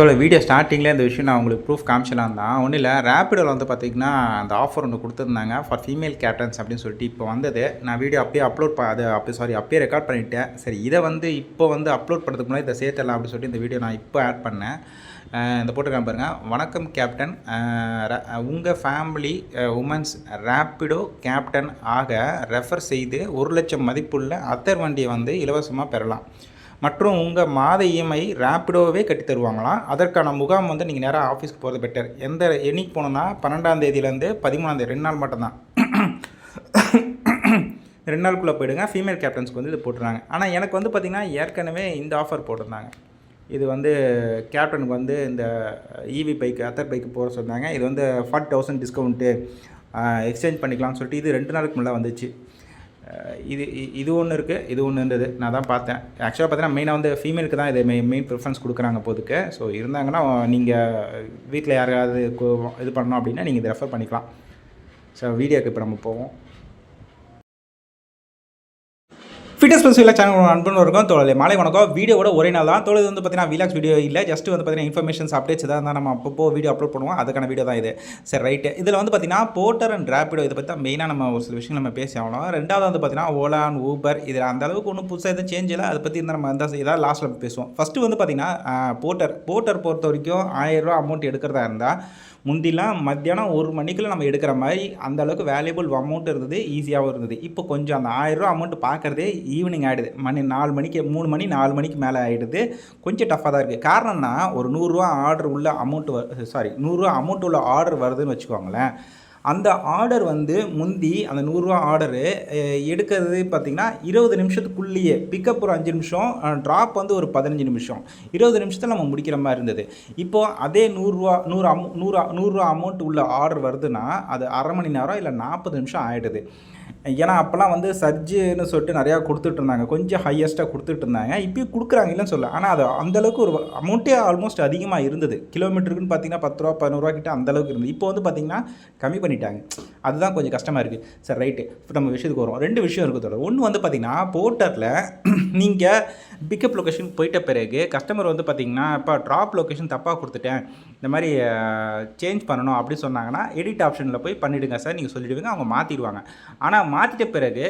தோழ வீடியோ ஸ்டார்டிங்கில் இந்த விஷயம் நான் உங்களுக்கு ப்ரூஃப் காமிச்சலாம் தான். ஒன்றும் இல்லை ரேப்பிடோவில் வந்து பார்த்தீங்கன்னா அந்த ஆஃபர் ஒன்று கொடுத்துருந்தாங்க. ஃபார் ஃபீமேல் கேப்டன்ஸ் அப்படின்னு சொல்லிட்டு இப்போ வந்தது. நான் வீடியோ அப்படியே அப்லோட் ப அது அப்போ சாரி அப்பயே ரெக்கார்ட் பண்ணிட்டேன். சரி இதை வந்து இப்போ வந்து அப்லோட் பண்ணுறதுக்கு முன்னாடி இதை சேர்த்துடலாம் அப்படின்னு சொல்லிட்டு இந்த வீடியோ நான் இப்போ ஆட் பண்ணேன். இந்த போட்டுருக்கேன் பாருங்க. வணக்கம் கேப்டன் உங்கள் ஃபேமிலி உமன்ஸ் ரேப்பிடோ கேப்டன் ஆக ரெஃபர் செய்து ஒரு லட்சம் மதிப்புள்ள அத்தர் வண்டியை வந்து இலவசமாக பெறலாம். மற்றும் உங்கள் மாத இஎம்ஐ ரேப்பிடோவே கட்டி தருவாங்களாம் அதற்கான முகாம் வந்து நீங்கள் நேராக ஆஃபீஸ்க்கு போகிறது பெட்டர் எந்த என்னைக்கு போகணுன்னா பன்னெண்டாம் தேதியிலேருந்து பதிமூணாம் தேதி ரெண்டு நாள் மட்டும்தான். ரெண்டு நாளுக்குள்ளே போயிடுங்க. ஃபீமேல் கேப்டன்ஸ்க்கு வந்து இது போட்டுருந்தாங்க ஆனால் எனக்கு வந்து பார்த்திங்கன்னா ஏற்கனவே இந்த ஆஃபர் போட்டிருந்தாங்க. இது வந்து கேப்டனுக்கு வந்து இந்த இவி பைக்கு அத்தர் பைக்கு போகிற சொன்னாங்க. இது வந்து ஃபார்ட்டி தௌசண்ட் டிஸ்கவுண்ட்டு எக்ஸ்சேஞ்ச் பண்ணிக்கலாம்னு சொல்லிட்டு இது ரெண்டு நாளுக்கு முன்னே வந்துச்சு. இது இது ஒன்று இருக்குது இது ஒன்று இருந்தது நான் தான் பார்த்தேன். ஆக்சுவலாக பார்த்தீங்கன்னா மெயினாக வந்து ஃபீமேலுக்கு தான் இது மெயின் மெயின் ப்ரிஃபரன்ஸ் கொடுக்குறாங்க போதுக்கு. ஸோ இருந்தாங்கன்னா நீங்கள் வீட்டில் யாரையாவது இது பண்ணணும் அப்படின்னா நீங்கள் இதை ரெஃபர் பண்ணிக்கலாம். ஸோ வீடியோக்கு இப்போ நம்ம போவோம். ஃபிட்னஸ் ப்ளஸ் சேனல் அன்புன்னு இருக்கும். தோழலை மாலை வணக்கம். வீடியோட ஒரே நாள் தான். தோழது வந்து பார்த்தீங்கன்னா விலாக்ஸ் வீடியோ இல்லை. ஜஸ்ட் வந்து பார்த்தீங்கன்னா இன்ஃபர்மேஷன்ஸ் அப்டேட்ஸ் தான் நம்ம அப்பப்போ வீடியோ அப்லோட் பண்ணுவோம். அதுக்கான வீடியோ தான் இது. சரி ரைட்டு இதில் வந்து பார்த்தீங்கன்னா போர்ட்டர் அண்ட் ரேப்பிடோ இதை பற்றி தான் மெயினாக நம்ம ஒரு சில விஷயம் நம்ம பேசி ஆகணும். ரெண்டாவது வந்து பார்த்தீங்கன்னா ஓலா அண்ட் ஊபர் இதில் அந்த அளவுக்கு ஒன்றும் புதுசாக எதுவும் சேஞ்ச் இல்லை. அதை பற்றி இருந்தால் நம்ம அந்த இதாக லாஸ்ட்டில் பேசுவோம். ஃபஸ்ட்டு வந்து பார்த்தீங்கன்னா போர்ட்டர் போர்ட்டர் பொறுத்த வரைக்கும் ஆயிரரூவா அமௌண்ட் எடுக்கிறதா இருந்தால் முந்திலாம் மத்தியானம் ஒரு மணிக்குள்ள நம்ம எடுக்கிற மாதிரி அந்த அளவுக்கு வேல்யூபிள் அமௌண்ட் இருந்தது ஈஸியாகவும் இருந்தது. இப்போ கொஞ்சம் அந்த ஆயிரரூவா அமௌண்ட் பார்க்குறதே ஈவினிங் ஆகிடுது மணி நாலு மணிக்கு மூணு மணி நாலு மணிக்கு மேலே ஆகிடுது கொஞ்சம் டஃப்பாக தான் இருக்குது காரணம்னா ஒரு நூறுரூவா ஆர்டர் உள்ள அமௌண்ட் சாரி நூறுரூவா அமௌண்ட் உள்ள ஆர்டர் வருதுன்னு வச்சுக்கோங்களேன். அந்த ஆர்டர் வந்து முந்தி அந்த நூறுரூவா ஆர்டரு எடுக்கிறது பார்த்திங்கன்னா இருபது நிமிஷத்துக்குள்ளேயே பிக்கப் ஒரு அஞ்சு நிமிஷம் ட்ராப் வந்து ஒரு பதினஞ்சு நிமிஷம். இருபது நிமிஷத்தில் நம்ம முடிக்கிற மாதிரி இருந்தது. இப்போது அதே நூறுரூவா நூறு அமௌ நூறு நூறுரூவா அமௌண்ட் உள்ள ஆர்டர் வருதுன்னா அது அரை மணி நேரம் இல்லை நாற்பது நிமிஷம் ஆகிடுது ஏன்னா அப்போல்லாம் வந்து சர்ஜுன்னு சொல்லிட்டு நிறையா கொடுத்துட்டு இருந்தாங்க. கொஞ்சம் ஹையஸ்ட்டாக கொடுத்துட்டு இருந்தாங்க. இப்பயும் கொடுக்குறாங்க இல்லைன்னு சொல்ல ஆனால் அது அந்தளவுக்கு ஒரு அமௌண்ட்டே ஆல்மோஸ்ட் அதிகமாக இருந்தது. கிலோமீட்டருக்குன்னு பார்த்தீங்கன்னா பத்து ரூபா பதினோருவா கிட்ட அந்தளவுக்கு இருந்தது. இப்போ வந்து பார்த்தீங்கன்னா கம்மி பண்ணி பண்ணிட்டாங்க. அதுதான் கொஞ்சம் கஷ்டமாக இருக்குது சார் ரைட்டு இப்போ நம்ம விஷயத்துக்கு வரும் ரெண்டு விஷயம் இருக்குது தொடர் ஒன்று வந்து பார்த்தீங்கன்னா போர்ட்டரில் நீங்கள் பிக்கப் லொக்கேஷன் போயிட்ட பிறகு கஸ்டமர் வந்து பார்த்திங்கன்னா இப்போ ட்ராப் லொக்கேஷன் தப்பாக கொடுத்துட்டேன். இந்த மாதிரி சேஞ்ச் பண்ணணும் அப்படி சொன்னாங்கன்னா எடிட் ஆப்ஷனில் போய் பண்ணிவிடுங்க சார். நீங்கள் சொல்லிவிடுவீங்க அவங்க மாற்றிடுவாங்க ஆனால் மாற்றிட்ட பிறகு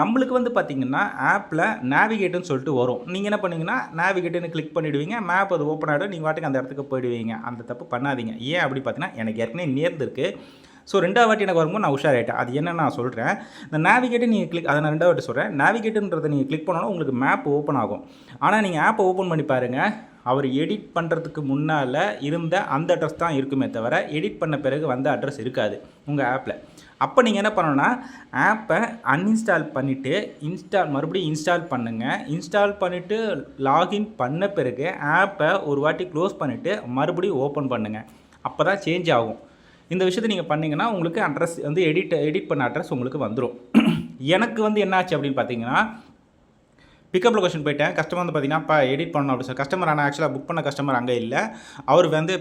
நம்மளுக்கு வந்து பார்த்திங்கன்னா ஆப்பில் நேவிகேட்டுன்னு சொல்லிட்டு வரும். நீங்கள் என்ன பண்ணுவீங்கன்னா நேவிகேட்டுன்னு கிளிக் பண்ணிவிடுவீங்க மேப் அது ஓப்பன் ஆகிடும் நீங்கள் வாட்டுக்கு அந்த இடத்துக்கு போயிடுவீங்க. அந்த தப்பு பண்ணாதீங்க. ஏன் அப்படி பார்த்தீங்கன்னா எனக்கு ஏற்கனவே நேர்ந்துருக்கு. ஸோ ரெண்டாவது வாட்டி எனக்கு வரும்போது நான் உஷாராயிட்டேன். அது என்ன நான் சொல்கிறேன் இந்த நேவிகேட்டை நீங்கள் கிளிக் அதை நான் ரெண்டாவது வாட்டி சொல்கிறேன் நேவிகேட்டுன்றதை நீங்கள் கிளிக் பண்ணோன்னா உங்களுக்கு மேப் ஓப்பன் ஆகும். ஆனால் நீங்கள் ஆப்பை ஓப்பன் பண்ணி பாருங்கள் அவர் எடிட் பண்ணுறதுக்கு முன்னால் இருந்த அந்த அட்ரஸ் தான் இருக்குமே தவிர எடிட் பண்ண பிறகு வந்த அட்ரஸ் இருக்காது உங்கள் ஆப்பில் அப்போ நீங்கள் என்ன பண்ணணும்னா ஆப்பை அன்இன்ஸ்டால் பண்ணிவிட்டு இன்ஸ்டால் மறுபடியும் இன்ஸ்டால் பண்ணுங்கள் இன்ஸ்டால் பண்ணிவிட்டு லாகின் பண்ண பிறகு ஆப்பை ஒரு வாட்டி க்ளோஸ் பண்ணிவிட்டு மறுபடியும் ஓப்பன் பண்ணுங்கள் அப்போ தான் சேஞ்ச் ஆகும். இந்த விஷயத்தை நீங்கள் பண்ணிங்கன்னா உங்களுக்கு அட்ரஸ் வந்து எடிட் எடிட் பண்ண அட்ரஸ் உங்களுக்கு வந்துடும் எனக்கு வந்து என்னாச்சு அப்படின்னு பார்த்தீங்கன்னா பிக்கப் லொகேஷன் போயிட்டேன். கஸ்டமர் வந்து பார்த்தீங்கன்னா எடிட் பண்ணணும் அப்படி சார் கஸ்டமர் ஆனால் ஆக்சுவலாக புக் பண்ண கஸ்டமர் அங்கே இல்லை. அவர் வந்து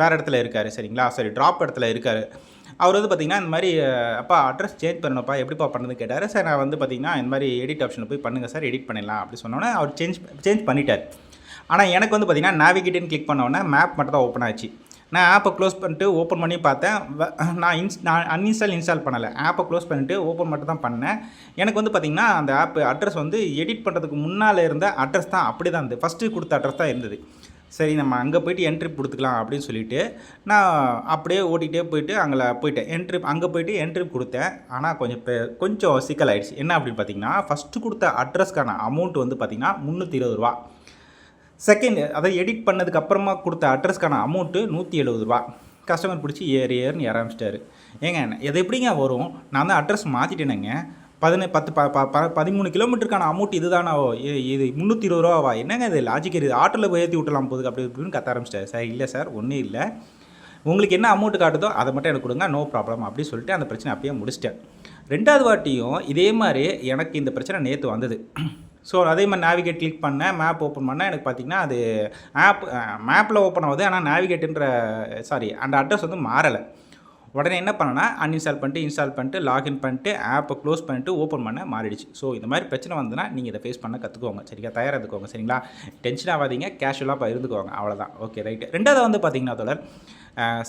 வேறு இடத்துல இருக்கார் சரிங்களா? சரி ட்ராப் இடத்துல இருக்கார். அவர் வந்து பார்த்திங்கன்னா இந்த மாதிரி அப்பா அட்ரஸ் சேஞ்ச் பண்ணணும்ப்பா எப்படிப்பா பண்ணுறது கேட்டார். சார் நான் வந்து பார்த்தீங்கன்னா இந்த மாதிரி எடிட் ஆப்ஷனில் போய் பண்ணுங்கள் சார் எடிட் பண்ணிடலாம். அப்படி சொன்னோன்னே அவர் சேஞ்ச் சேஞ்ச் பண்ணிட்டார். ஆனால் எனக்கு வந்து பார்த்தீங்கன்னா நேவிகேட்டுன்னு கிளிக் பண்ணோன்னே மேப் மட்டும் தான் ஓப்பன் ஆச்சு. நான் ஆப்பை க்ளோஸ் பண்ணிட்டு ஓப்பன் பண்ணி பார்த்தேன். வ- நான் இன்ஸ் நான் அன்இன்ஸ்டால் இன்ஸ்டால் பண்ணலை. ஆப்பை க்ளோஸ் பண்ணிட்டு ஓப்பன் மட்டும் தான் பண்ணேன். எனக்கு வந்து பார்த்திங்கன்னா அந்த ஆப் அட்ரஸ் வந்து எடிட் பண்ணுறதுக்கு முன்னால் இருந்த அட்ரஸ் தான் அப்படி தான் இருந்தது. ஃபஸ்ட்டு கொடுத்த அட்ரஸ் தான் இருந்தது. சரி நம்ம அங்கே போயிட்டு என்ட்ரி கொடுத்துக்கலாம் அப்படின்னு சொல்லிவிட்டு நான் அப்படியே ஓட்டிகிட்டே போயிட்டு அங்கே போயிட்டேன். என்ட்ரி அங்கே போயிட்டு என்ட்ரி கொடுத்தேன். ஆனால் கொஞ்சம் பெ- கொஞ்சம் சிக்கல் ஆகிடுச்சு என்ன அப்படின்னு பார்த்தீங்கன்னா ஃபஸ்ட்டு கொடுத்த அட்ரஸ்க்கான அமௌண்ட் வந்து பார்த்திங்கன்னா முந்நூற்றி இருபது ரூபா. செகண்ட் அதை எடிட் பண்ணதுக்கு அப்புறமா கொடுத்த அட்ரஸ்க்கான அமௌண்ட்டு நூற்றி எழுபது ரூபா. கஸ்டமர் பிடிச்சி ஏறு ஏறுன்னு ஆரம்பிச்சிட்டாரு ஏங்க இது எப்படிங்க வரும்? நான் தான் அட்ரஸ் மாற்றிட்டேனேங்க பதின பத்து ப ப ப பதிமூணு கிலோமீட்டருக்கான அமௌண்ட் இது இது இது முந்நூற்றி இருபது ரூபாவா? என்னங்க இது லாஜிக் இது? ஆட்டோவில் போய் ஏற்றி விட்டலாம் போதுக்கு அப்படி இப்படின்னு கத்த ஆரம்பிச்சிட்டாரு. சார் இல்லை சார் ஒன்றும் இல்லை. உங்களுக்கு என்ன அமௌண்ட் காட்டுதோ அதை மட்டும் எனக்கு கொடுங்க நோ ப்ராப்ளம் அப்படின்னு சொல்லிட்டு அந்த பிரச்சனை அப்படியே முடிச்சிட்டேன். ரெண்டாவது வாட்டியும் இதே மாதிரி எனக்கு இந்த பிரச்சனை நேற்று வந்தது. ஸோ அதே மாதிரி நேவிகேட் கிளிக் பண்ணேன் மேப் ஓப்பன் பண்ணேன் எனக்கு பார்த்தீங்கன்னா அது ஆப் மேப்பில் ஓப்பன் ஆகுது. ஆனால் நேவிகேட்டுன்ற சாரி அந்த அட்ரஸ் வந்து மாறலை. உடனே என்ன பண்ணேன்னா அன்இன்ஸ்டால் பண்ணிட்டு இன்ஸ்டால் பண்ணிட்டு லாகின் பண்ணிட்டு ஆப்பை க்ளோஸ் பண்ணிட்டு ஓப்பன் பண்ண மாறிடுச்சு. ஸோ இந்த மாதிரி பிரச்சனை வந்ததுன்னா நீங்கள் இதை ஃபேஸ் பண்ண கற்றுக்கோங்க சரிங்களா? தயாராக இருந்துக்கோங்க. சரிங்களா? டென்ஷன் ஆகாதீங்க. கேஷுவலாக இருந்துக்கோங்க அவ்வளோதான் ஓகே ரைட்டு ரெண்டாவது வந்து பார்த்தீங்கன்னா தொடர்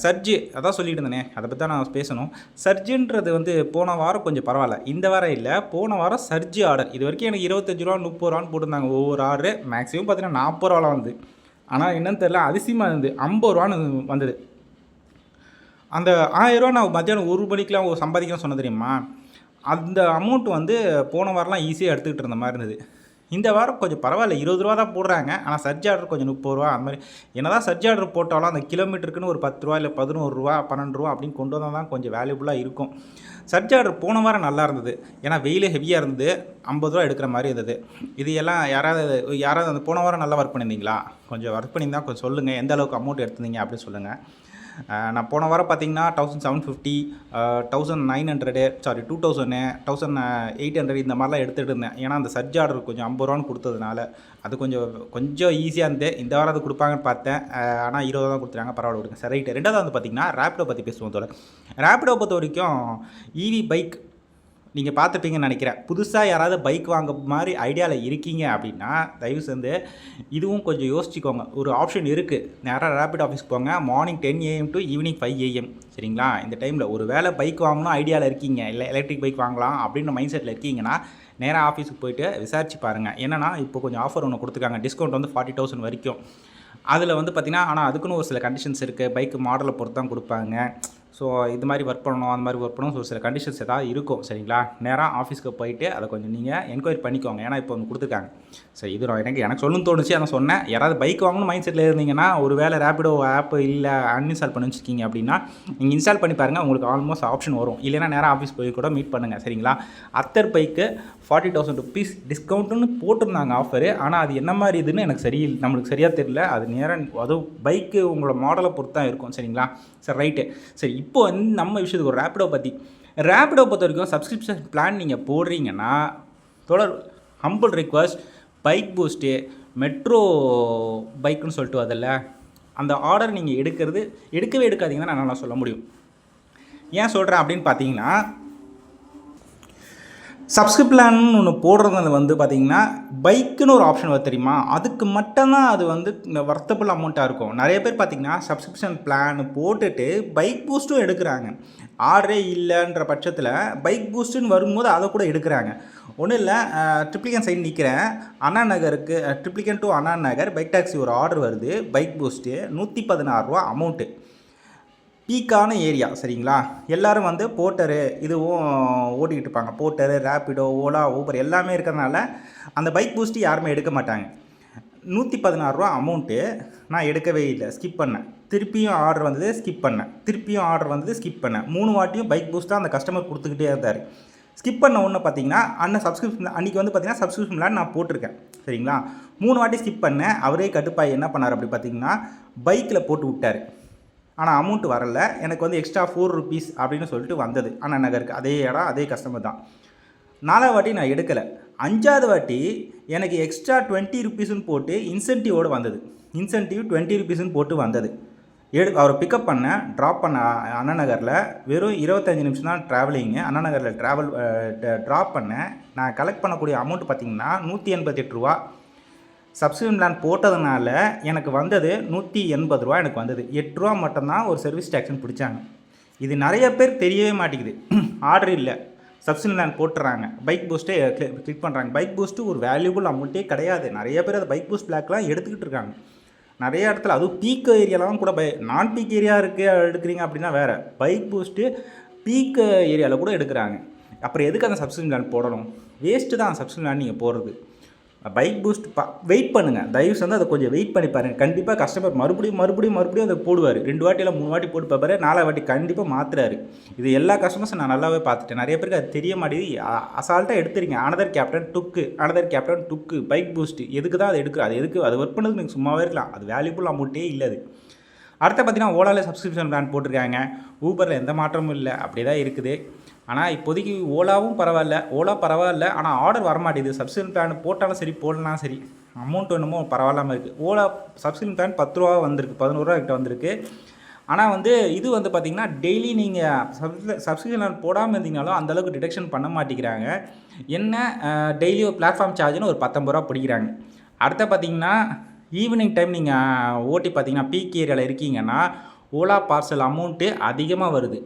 சர்ஜு அதான் சொல்லிட்டு இருந்தேனே அதை பற்றி தான் நான் பேசணும். சர்ஜுன்றது வந்து போன வாரம் கொஞ்சம் பரவாயில்ல. இந்த வாரம் இல்லை போன வாரம் சர்ஜி ஆர்டர். இது வரைக்கும் எனக்கு இருபத்தஞ்சு ரூபா முப்பது ரூபான்னு போட்டிருந்தாங்க. ஒவ்வொரு ஆர்டரு மேக்ஸிமம் பார்த்தீங்கன்னா நாற்பது ரூபாலாம் வந்து ஆனால் என்னன்னு தெரில அதிசயமாக இருந்தது. ஐம்பது ரூபான்னு வந்தது. அந்த ஆயிரரூவா நான் மத்தியானம் ஒரு மணிக்கெலாம் சம்பாதிக்கணும்னு சொன்ன தெரியுமா? அந்த அமௌண்ட் வந்து போன வாரம்லாம் ஈஸியாக எடுத்துக்கிட்டு இருந்த மாதிரி இருந்தது. இந்த வாரம் கொஞ்சம் பரவாயில்ல இருபது ரூபா தான் போடுறாங்க. ஆனால் சர்ஜ் ஆர்டர் கொஞ்சம் முப்பது ரூபா அந்த மாதிரி. என்ன தான் சர்ஜ் ஆர்டர் போட்டாலும் அந்த கிலோமீட்டருக்குன்னு ஒரு பத்து ரூபா இல்லை பதினோரு ரூபா பன்னெண்டு ரூபா அப்படின்னு கொண்டு வந்தால் தான் கொஞ்சம் வேல்யூபுளாக இருக்கும். சர்ஜ் ஆர்டர் போன வாரம் நல்லா இருந்தது. ஏன்னா வெயில் ஹெவியாக இருந்தது. ஐம்பது ரூபா எடுக்கிற மாதிரி இருந்தது. இது எல்லாம் யாராவது யாராவது அந்த போன வாரம் நல்லா ஒர்க் பண்ணியிருந்தீங்களா? கொஞ்சம் ஒர்க் பண்ணியிருந்தா கொஞ்சம் சொல்லுங்கள் எந்த அளவுக்கு அமௌண்ட் எடுத்திருந்தீங்க அப்படின்னு சொல்லுங்கள் நான் போன வாரம் பார்த்தீங்கன்னா thousand seven fifty thousand nine hundred sorry two thousand thousand eight hundred இந்த மாதிரிலாம் எடுத்துகிட்டு இருந்தேன். ஏன்னா அந்த சர்ஜ் ஆர்டர் கொஞ்சம் ஐம்பது ரூபான்னு கொடுத்ததுனால அது கொஞ்சம் கொஞ்சம் ஈஸியாக இருந்து இந்த வாரம் அது கொடுப்பாங்கன்னு பார்த்தேன். ஆனால் இருபது தான் கொடுத்துருக்காங்க பரவாயில்ல விடுங்க. சரி ரைட்டு. ரெண்டாவது வந்து பார்த்தீங்கன்னா ரேப்பிடோ பற்றி பேசுவோம் தோட ரேப்பிடோ பொறுத்த வரைக்கும் ஈவி பைக் நீங்கள் பார்த்துப்பீங்கன்னு நினைக்கிறேன். புதுசாக யாராவது பைக் வாங்க மாதிரி ஐடியாவில் இருக்கீங்க அப்படின்னா தயவு செஞ்சு இதுவும் கொஞ்சம் யோசிச்சுக்கோங்க. ஒரு ஆப்ஷன் இருக்குது நேராக ரேபிட் ஆஃபீஸ் போங்க. Morning ten AM to evening five AM சரிங்களா? இந்த டைமில் ஒரு வேளை பைக் வாங்கணும் ஐடியாவில் இருக்கீங்க. இல்லை எலக்ட்ரிக் பைக் வாங்கலாம் அப்படின்ற மைண்ட் செட்டில் இருக்கீங்கன்னா நேராக ஆஃபீஸுக்கு போயிட்டு விசாரிச்சு பாருங்கள் என்னென்னா இப்போ கொஞ்சம் ஆஃபர் ஒன்று கொடுத்துருக்காங்க. டிஸ்கவுண்ட் வந்து ஃபார்ட்டி தௌசண்ட் வரைக்கும். அதில் வந்து பார்த்திங்கன்னா ஆனால் அதுக்குன்னு ஒரு சில கண்டிஷன்ஸ் இருக்குது பைக் மாடலை பொறுத்து தான் கொடுப்பாங்க. ஸோ இது மாதிரி ஒர்க் பண்ணணும் அந்த மாதிரி ஒர்க் பண்ணணும். ஸோ சில கண்டிஷன்ஸ் ஏதாவது இருக்கும் சரிங்களா? நேராக ஆஃபீஸ்க்கு போயிட்டு அதை கொஞ்சம் நீங்கள் என்கொயரி பண்ணிக்கோங்க. ஏன்னா இப்போ வந்து கொடுத்துருக்காங்க. சரி இது எனக்கு எனக்கு சொல்லணும்னு தோணுச்சு அதை சொன்னேன். யாராவது பைக் வாங்கணும் மைண்ட் செட்டில் இருந்தீங்கன்னா ஒரு வேலை ரேப்பிடோ ஆப் இல்லை அன்இன்ஸ்டால் பண்ணி வச்சுருக்கீங்க அப்படின்னா நீங்கள் இன்ஸ்டால் பண்ணி பாருங்கள் உங்களுக்கு ஆல்மோஸ்ட் ஆப்ஷன் வரும். இல்லைனா நேராக ஆஃபீஸ் போய் கூட மீட் பண்ணுங்கள் சரிங்களா? அத்தர் பைக்கு ஃபார்ட்டி தௌசண்ட் ருபீஸ் டிஸ்கவுண்ட்டுன்னு போட்டிருந்தாங்க ஆஃபரு ஆனால் அது என்ன மாதிரி இதுன்னு எனக்கு சரி நம்மளுக்கு சரியாக தெரியல. அது நேராக அதுவும் பைக்கு உங்களோட மாடலை பொறுத்து தான் இருக்கும் சரிங்களா? சரி ரைட்டு சரி இப்போ வந்து நம்ம விஷயத்துக்கு ஒரு ரேப்பிடோ பற்றி ரேப்பிடோ பொறுத்த வரைக்கும் சப்ஸ்கிரிப்ஷன் பிளான் நீங்கள் போடுறீங்கன்னா தொடர் humble request bike boost metro பைக்குன்னு சொல்லிட்டு அதில் அந்த ஆர்டர் நீங்கள் எடுக்கிறது எடுக்கவே எடுக்காதீங்கன்னு நான் நல்லா சொல்ல முடியும். ஏன் சொல்கிறேன் அப்படின்னு பார்த்தீங்கன்னா சப்ஸ்கிரிப் பிளான்னு ஒன்று போடுறது வந்து பார்த்தீங்கன்னா பைக்குன்னு ஒரு ஆப்ஷன் வருது தெரியுமா? அதுக்கு மட்டும்தான் அது வந்து வர்த்தபிள் அமௌண்ட்டாக இருக்கும். நிறைய பேர் பார்த்திங்கன்னா சப்ஸ்கிரிப்ஷன் பிளான் போட்டுட்டு பைக் பூஸ்ட்டும் எடுக்கிறாங்க. ஆர்டரே இல்லைன்ற பட்சத்தில் பைக் பூஸ்ட்டுன்னு வரும்போது அதை கூட எடுக்கிறாங்க. ஒன்றும் இல்லை ட்ரிப்ளிகன் சைடு நிற்கிறேன் அண்ணா நகருக்கு Triplicane to Anna Nagar bike taxi ஒரு ஆர்டர் வருது. பைக் பூஸ்ட்டு நூற்றி பதினாறுரூவா அமௌண்ட்டு பீக்கான ஏரியா சரிங்களா? எல்லோரும் வந்து போட்டரு இதுவும் ஓட்டிக்கிட்டு இருப்பாங்க. போட்டரு ரேப்பிடோ ஓலா ஊபர் எல்லாமே இருக்கிறதுனால அந்த பைக் பூஸ்ட்டு யாருமே எடுக்க மாட்டாங்க. நூற்றி பதினாறுரூவா அமௌண்ட்டு நான் எடுக்கவே இல்லை. ஸ்கிப் பண்ணேன். திருப்பியும் ஆர்டர் வந்தது ஸ்கிப் பண்ணேன். திருப்பியும் ஆர்டர் வந்தது ஸ்கிப் பண்ணேன். மூணு வாட்டியும் பைக் பூஸ்ட்டாக அந்த கஸ்டமர் கொடுத்துக்கிட்டே இருந்தார். ஸ்கிப் பண்ண ஒன்று பார்த்தீங்கன்னா அண்ணன் சப்ஸ்கிரிப்ஷன் அன்றைக்கி வந்து பார்த்தீங்கன்னா சப்ஸ்கிரிப்ஷன் பிளான் நான் போட்டிருக்கேன். சரிங்களா? மூணு வாட்டி ஸ்கிப் பண்ணேன். அவரே கட்டுப்பாய் என்ன பண்ணார் அப்படி பார்த்தீங்கன்னா பைக்கில் போட்டு விட்டார். ஆனால் அமௌண்ட் வரல. எனக்கு வந்து எக்ஸ்ட்ரா ஃபோர் ருபீஸ் அப்படின்னு சொல்லிட்டு வந்தது. அண்ணா நகருக்கு. அதே இடம் அதே கஸ்டமர் தான். நாலாவது வாட்டி நான் எடுக்கலை. அஞ்சாவது வாட்டி எனக்கு எக்ஸ்ட்ரா டுவெண்ட்டி ருபீஸ்னு போட்டு இன்சென்டிவோடு வந்தது. இன்சென்டிவ் டுவெண்ட்டி ருபீஸ்னு போட்டு வந்தது. எடு அவரை பிக்கப் பண்ணேன் ட்ராப் பண்ண அண்ணா நகரில் வெறும் இருபத்தஞ்சி நிமிஷம் தான் ட்ராவலிங்கு அண்ணா நகரில் ட்ராவல் ட்ராப் பண்ணேன் நான் கலெக்ட் பண்ணக்கூடிய அமௌண்ட் பார்த்திங்கன்னா நூற்றி எண்பத்தெட்டு ரூபா. சப்ஸ்கிரிப்ஷன் பிளான் போட்டதுனால எனக்கு வந்தது நூற்றி எண்பது ரூபா எனக்கு வந்தது. எட்டு ரூபா மட்டும்தான் ஒரு சர்வீஸ் டேக்ஸ்னு பிடிச்சாங்க. இது நிறைய பேர் தெரியவே மாட்டேங்குது. ஆர்டர் இல்லை. சப்ஸ்கிரிப்ஷன் பிளான் போட்டுறாங்க. பைக் பூஸ்ட்டே கிளிக் பண்ணுறாங்க பைக் பூஸ்ட்டு ஒரு வேல்யூபிள் அமௌண்ட்டே கிடையாது. நிறைய பேர் அதை பைக் பூஸ்ட் பிளாக்லாம் எடுத்துக்கிட்டு இருக்காங்க. நிறைய இடத்துல அதுவும் பீக் ஏரியாலாம் கூட பை நான் பீக் ஏரியா இருக்குது எடுக்கிறீங்க அப்படின்னா வேறு. பைக் பூஸ்ட்டு பீக் ஏரியாவில் கூட எடுக்கிறாங்க. அப்புறம் எதுக்கு அந்த சப்ஸ்கிரிப்ஷன் பிளான் போடணும்? வேஸ்ட்டு தான் சப்ஸ்கிரிப்ஷன் பிளான் நீங்கள் போடுறது. பைக் பூஸ்ட் பா வெயிட் பண்ணுங்கள் தயவு செஞ்சு அதை கொஞ்சம் வெயிட் பண்ணி பாருங்கள் கண்டிப்பாக கஸ்டமர் மறுபடியும் மறுபடியும் மறுபடியும் அதை போடுவார். ரெண்டு வாட்டி இல்லை மூணு வாட்டி போட்டு பார்ப்பாரு நாலாவது வாட்டி கண்டிப்பாக மாற்றுறாரு இது எல்லா கஸ்டமர்ஸும் நான் நல்லாவே பார்த்துட்டேன். நிறைய பேருக்கு அது தெரிய மாட்டேங்குது. அசால்ட்டாக எடுத்துறீங்க. அனதர் கேப்டன் டுக்கு அனதர் கேப்டன் டுக்கு பைக் பூஸ்ட் எதுக்கு தான் அது எடுக்கு அது எதுக்கு அது ஒர்க் பண்ணது நீங்கள் சும்மாவே இருக்கலாம். அது வேல்யூபுல் அமௌண்ட்டே இல்லை அது. அடுத்த பார்த்தீங்கன்னா ஓலாவில் சப்ஸ்கிரிப்ஷன் பிளான் போட்டிருக்காங்க. ஊபரில் எந்த மாற்றமும் இல்லை. அப்படியே தான் இருக்குது. ஆனால் இப்போதைக்கு ஓலாவும் பரவாயில்ல. ஓலா பரவாயில்ல. ஆனால் ஆர்டர் வரமாட்டேங்குது. சப்சிடன் பிளான் போட்டாலும் சரி போடலாம் சரி அமௌண்ட் என்னமோ பரவாயில்லாமல் இருக்குது ஓலா சப்சிடன் பிளான் பத்து ரூபா வந்திருக்கு. பதினோரு கிட்ட வந்திருக்கு. ஆனால் வந்து இது வந்து பார்த்திங்கன்னா டெய்லி நீங்கள் சப்ஸ்கிரிப்ஷன் போடாமல் இருந்தீங்கனாலும் அந்தளவுக்கு டிடெக்ஷன் பண்ண மாட்டேங்கிறாங்க. என்ன டெய்லி ஒரு பிளாட்ஃபார்ம் சார்ஜ்னு ஒரு பத்தொம்பது ரூபா பிடிக்கிறாங்க. அடுத்த பார்த்தீங்கன்னா ஈவினிங் டைம் நீங்கள் ஓட்டி பார்த்தீங்கன்னா பீக் ஏரியாவில் இருக்கீங்கன்னா ஓலா பார்சல் அமௌண்ட்டு அதிகமாக வருது.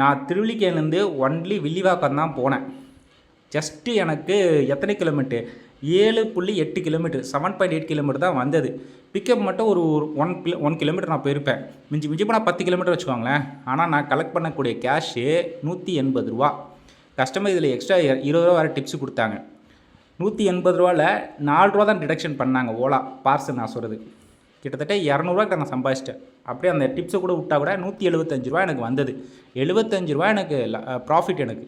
நான் திருவள்ளிக்கேலேருந்து ஒன்லி வில்லிவாக்கம் தான் போனேன். ஜஸ்ட்டு எனக்கு எத்தனை கிலோமீட்டர் ஏழு புள்ளி எட்டு kilometre seven point eight kilometre தான் வந்தது. பிக்கப் மட்டும் ஒரு ஒன் கிலோ ஒன் கிலோமீட்டர் நான் போயிருப்பேன். மிஞ்சி மிஞ்சி போனால் பத்து கிலோமீட்டர் வச்சுக்கோங்களேன். ஆனால் நான் கலெக்ட் பண்ணக்கூடிய கேஷு நூற்றி எண்பது ரூபா. கஸ்டமர் இதில் எக்ஸ்ட்ரா இருபது ரூபா வேறு டிப்ஸ் கொடுத்தாங்க. நூற்றி எண்பது ரூபாவில் நாலு ரூபா தான் டிடக்ஷன் பண்ணாங்க ஓலா பார்சல் நான் சொல்கிறது கிட்டத்தட்ட இரநூறுவா நான் சம்பாதிச்சிட்டேன். அப்படியே அந்த டிப்ஸை கூட விட்டா கூட நூற்றி எழுபத்தஞ்சு ரூபா எனக்கு வந்தது. எழுபத்தஞ்சு ரூபா எனக்கு ப்ராஃபிட் எனக்கு.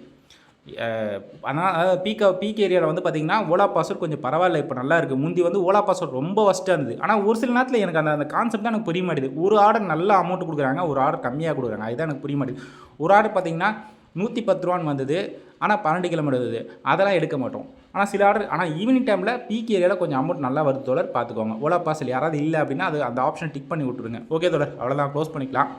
ஆனால் பீக் பீக் ஏரியாவில் வந்து பார்த்தீங்கன்னா ஓலா பாஸ்வேர்ட் கொஞ்சம் பரவாயில்ல இப்போ நல்லா இருக்குது முந்தி வந்து ஓலா பாஸ்வேர்ட் ரொம்ப ஒஸ்ட்டாக இருந்தது. ஆனால் ஒரு சில நேரத்தில் எனக்கு அந்த அந்த கான்செப்ட் தான் எனக்கு புரிய மாட்டேது. ஒரு ஆர்டர் நல்ல அமௌண்ட் கொடுக்குறாங்க ஒரு ஆர்டர் கம்மியாக கொடுக்குறாங்க. அதுதான் எனக்கு புரிய மாட்டேது. ஒரு ஆர்டர் பார்த்தீங்கன்னா நூற்றி பத்து ரூபான்னு வந்தது. ஆனால் பன்னெண்டு கிலோமீட்டர் வந்தது அதெல்லாம் எடுக்க மாட்டோம். ஆனால் சில ஆர்டர் ஆனால் ஈவினிங் டைமில் பீக் ஏரியாவில் கொஞ்சம் அமௌண்ட் நல்லா வருது தோழர். பார்த்துக்கோங்க. ஓலா பாசல் யாராவது இல்லை அப்படின்னா அது அந்த ஆப்ஷன் டிக் பண்ணி விட்டுருங்க. ஓகே தோழர். அவ்வளோதான் க்ளோஸ் பண்ணிக்கலாம்.